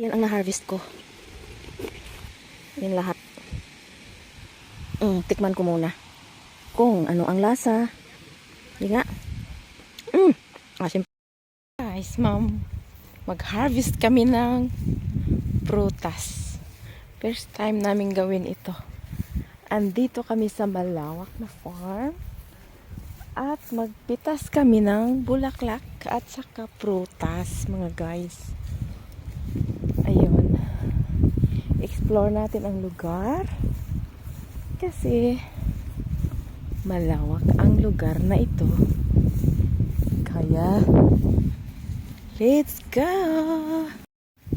Yan ang na-harvest ko. Yan lahat. Mm, tikman ko muna. Kung ano ang lasa. Hindi nga. Mm. Ah, syempre. Guys, ma'am. Mag-harvest kami ng prutas. First time namin gawin ito. Andito kami sa malawak na farm. At magpitas kami ng bulaklak at saka prutas, mga guys. Ayun. Explore natin ang lugar. Kasi malawak ang lugar na ito. Kaya let's go!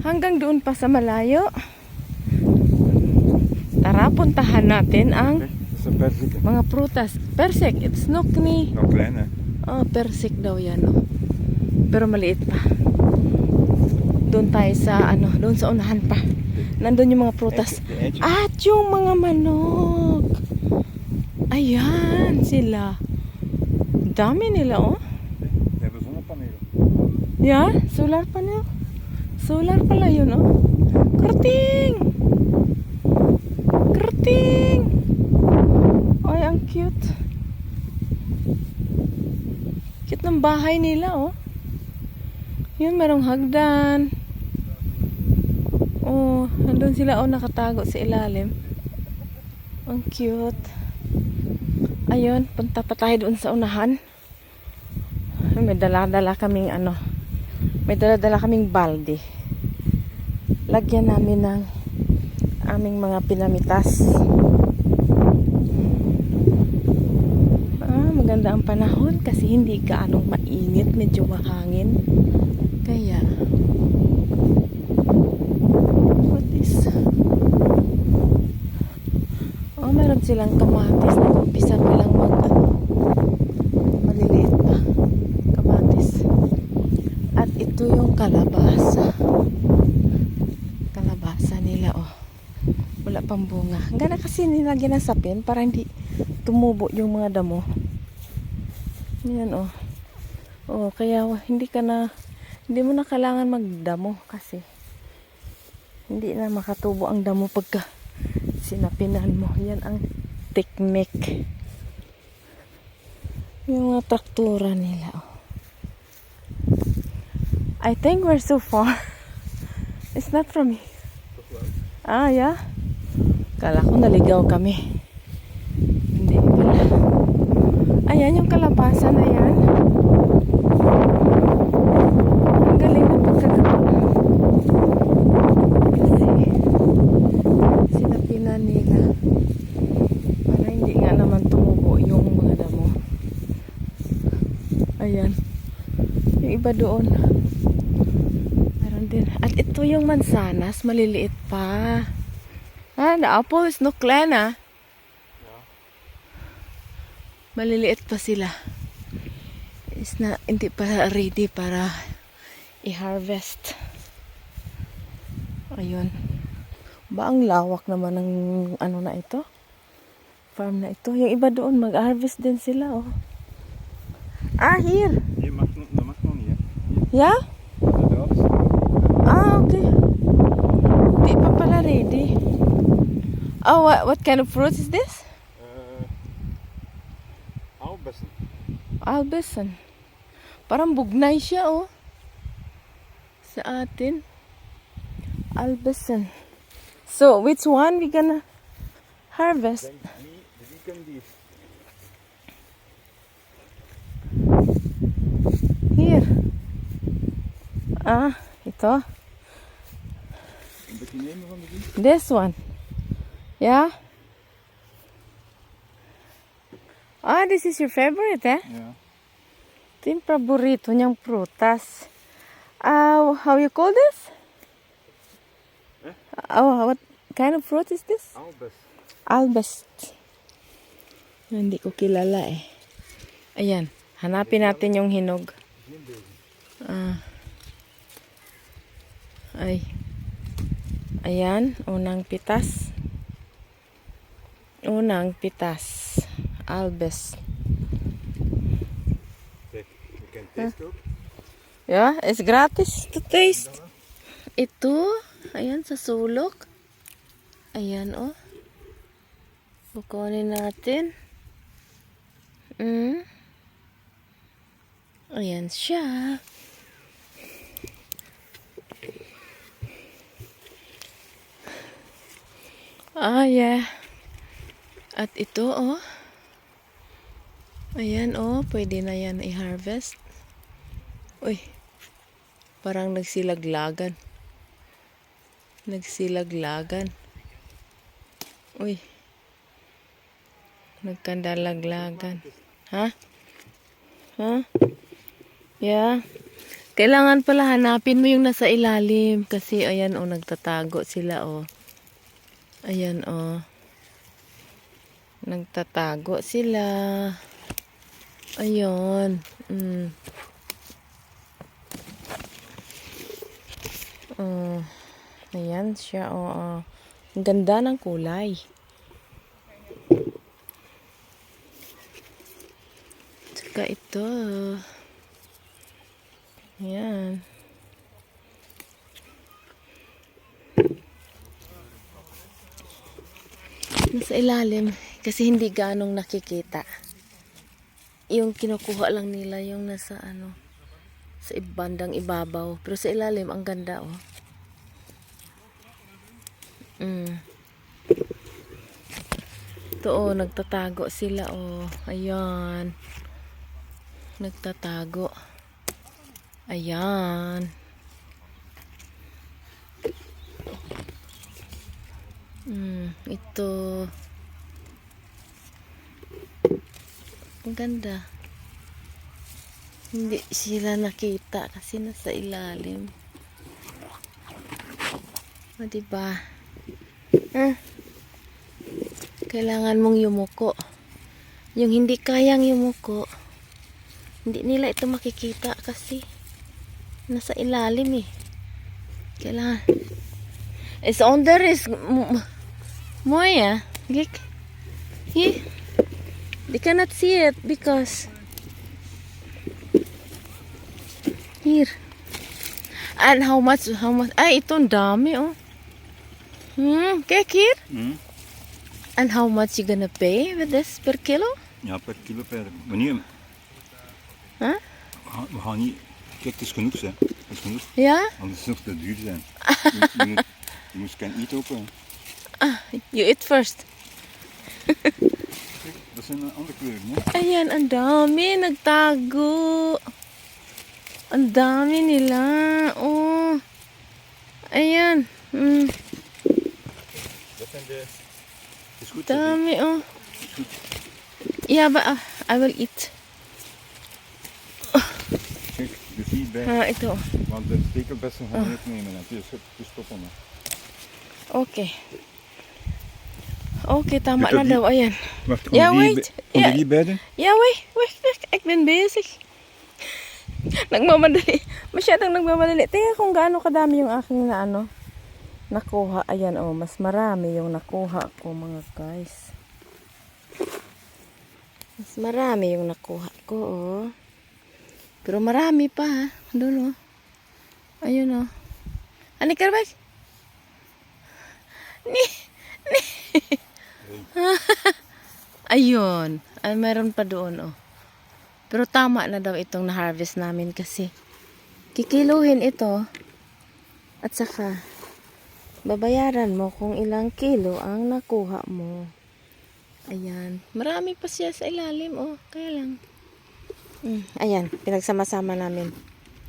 Hanggang doon pa sa malayo. Tara, puntahan natin ang mga prutas. Persik, it's nokni. Nog klein, hè? Oh, persik daw yan, oh. Pero maliit pa. Doon tayo sa, ano, doon sa unahan pa. Nandun yung mga prutas. At yung mga manok. Ayan, sila. Dami nila, oh. Yeah, solar panel. Solar pala yun, oh. Kerting! Kerting! Ay, ang cute. Cute ng bahay nila, oh. Yun, merong hagdan. Oh, nandun sila, oh, nakatago sa ilalim. Ang cute. Ayun, punta pa tayo doon sa unahan. May dala-dala kaming ano, may dala-dala kaming balde. Lagyan namin ng aming mga pinamitas. Ah, maganda ang panahon kasi hindi gaanong mainit, medyo mahangin. Kaya, what is... Oh, meron silang kamatis na umpisa pa lang mag ano, maliliit pa kamatis. At ito yung kalabasa. Kalabasa nila, oh. Wala pang bunga. Gana kasi nila ginasapin para hindi tumubo yung mga damo. Yan, oh. Oh, kaya hindi ka na, hindi mo na kailangan magdamo kasi hindi na makatubo ang damo pagka sinapinan mo. Yan ang technique. Yung mga traktura nila, oh. I think we're so far. It's not from here. Ah, yeah? Kala ko naligaw kami. Hindi pala. Ayan yung kalabasa na yan. Ang galing na pagkagawa. Kasi sinapinan nila. Para hindi nga naman tumubo yung mga damo. Ayan. Yung iba doon. Meron din. At ito yung mansanas, maliliit pa. Ah, the apple is no clan ah. Maliliit pa sila. Is na, hindi pa ready para i-harvest. Ayun. Ba ang lawak naman ng ano na ito? Farm na ito. Yung iba doon mag-harvest din sila oh. Ah, here. Yeah? Ah, okay. Di pa pala ready. Oh, what, what kind of fruit is this? uh, Albessen. Albesan. Parang bugnay siya, oh. Sa atin. Albesan. So, which one we gonna harvest? Here. Ah, ito. This one. Yeah? Ah, this is your favorite, eh? Ja. Ito yung paborito niyang prutas. Ah, how you call this? Oh, what kind of fruit is this? Albes. Albest. Hindi ko kilala eh. Ayan, hanapin natin yung hinog. Ah. Ay. Ayan, unang pitas. Unang pitas. Albes. Kijk, je kent taste ook. Yeah, it's gratis to taste. Ito, Ayan, sa sulok. Ayan, oh. Bukunin natin. Mm. Ayan siya. Ah, yeah. At ito, oh. Ayan, oh. Pwede na yan i-harvest. Uy. Parang nagsilaglagan. Nagsilaglagan. Uy. Nagkandalaglagan. Ha? Ha? Yeah. Kailangan pala hanapin mo yung nasa ilalim kasi ayan oh nagtatago sila oh. Ayan oh. Nagtatago sila. Ayun. Mm. Oh. Ayan siya oh. oh. Ang ganda ng kulay. Tsaka ito. Ayan. Nasa ilalim. Kasi hindi ganong nakikita. Yung kinukuha lang nila yung nasa ano. Sa bandang ibabaw. Pero sa ilalim, ang ganda oh. Mm. Ito oh, nagtatago sila oh. Ayan. Nagtatago. Ayan. Mm, ito. Ang ganda. Hindi sila nakita kasi nasa ilalim. O, diba? Ah. Kailangan mong yumuko. Yung hindi kayang yumuko, hindi nila ito makikita kasi nasa ilalim eh. Kailangan. It's on the risk. Moya, look. Here. They cannot see it because here. And how much, how much, ay, ito ang dami, oh. Hmm, kijk hier. Hm? And how much you gonna pay with this per kilo? Ja, per kilo per. Niet. Huh? We gaan- We gaan niet. Kijk, het is genoeg, hè. Het is genoeg. Ja? Anders is het nog te duur zijn. Je, moet- kan niet open. You eat first. Kijk, dat zijn andere kleuren, hè. Ayan, ang dami. Nagtago. Ang dami nila. Oh. Dami, oh. Yeah, but uh, I will eat. Kijk, dus hierbij. Ah, ito. Want de stekelbessen gaan we niet nemen. Het is, het is stoppen. hè. Okay. Okay, tama na daw. Ayan. Wacht, Ja, wait. onder Ja. die beiden? Yeah, wait, wait, wait. Ik ben bezig. nagmamadali. Masyadong nagmamadali. Tingnan kung gaano kadami yung aking na ano. Nakuha. Ayan, oh. Mas marami yung nakuha ko, mga guys. Mas marami yung nakuha ko, oh. Pero marami pa, ha. Doon. Ayun, oh. Ani karbay? Ni, ni. Ayun. Ay, meron pa doon, oh. Pero tama na daw itong na-harvest namin kasi kikiluhin ito at saka babayaran mo kung ilang kilo ang nakuha mo. Ayan. Marami pa siya sa ilalim, oh. Kaya lang. Mm, ayan. Pinagsama-sama namin.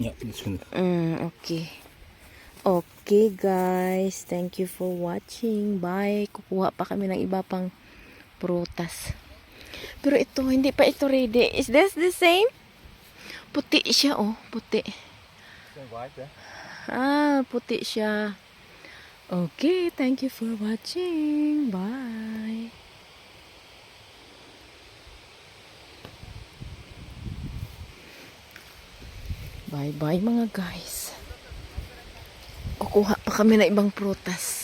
Ja, dat is genoeg. Mm, okay. Okay, guys. Thank you for watching. Bye. Kukuha pa kami ng iba pang prutas. Pero ito, hindi pa ito ready. Is this the same? Puti siya, oh. Puti. Ah, puti siya. Okay, thank you for watching. Bye. Bye-bye mga guys. Kukuha pa kami ng ibang prutas.